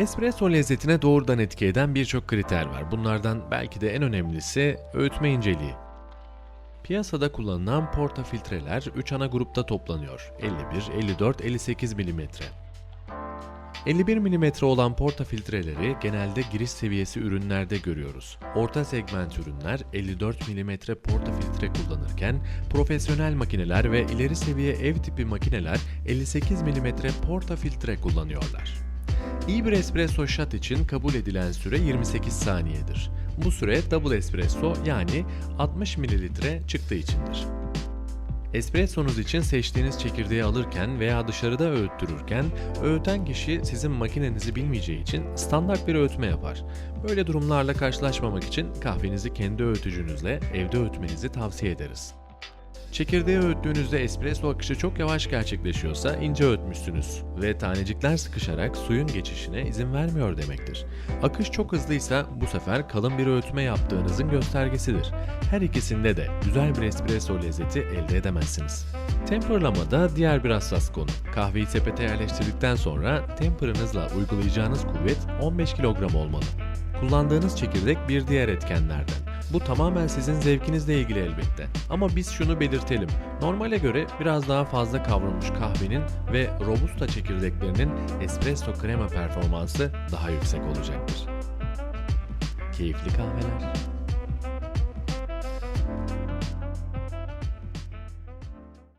Espresso lezzetine doğrudan etki eden birçok kriter var. Bunlardan belki de en önemlisi öğütme inceliği. Piyasada kullanılan portafiltreler 3 ana grupta toplanıyor. 51, 54, 58 mm. 51 mm olan portafiltreleri genelde giriş seviyesi ürünlerde görüyoruz. Orta segment ürünler 54 mm portafiltre kullanırken profesyonel makineler ve ileri seviye ev tipi makineler 58 mm portafiltre kullanıyorlar. İyi bir espresso shot için kabul edilen süre 28 saniyedir. Bu süre double espresso yani 60 ml çıktığı içindir. Espressonuz için seçtiğiniz çekirdeği alırken veya dışarıda öğüttürürken öğüten kişi sizin makinenizi bilmeyeceği için standart bir öğütme yapar. Böyle durumlarla karşılaşmamak için kahvenizi kendi öğütücünüzle evde öğütmenizi tavsiye ederiz. Çekirdeği öğüttüğünüzde espresso akışı çok yavaş gerçekleşiyorsa ince öğütmüşsünüz ve tanecikler sıkışarak suyun geçişine izin vermiyor demektir. Akış çok hızlıysa bu sefer kalın bir öğütme yaptığınızın göstergesidir. Her ikisinde de güzel bir espresso lezzeti elde edemezsiniz. Temperlama da diğer bir hassas konu. Kahveyi sepete yerleştirdikten sonra temperınızla uygulayacağınız kuvvet 15 kilogram olmalı. Kullandığınız çekirdek bir diğer etkenlerden. Bu tamamen sizin zevkinizle ilgili elbette. Ama biz şunu belirtelim. Normale göre biraz daha fazla kavrulmuş kahvenin ve robusta çekirdeklerinin espresso krema performansı daha yüksek olacaktır. Keyifli kahveler.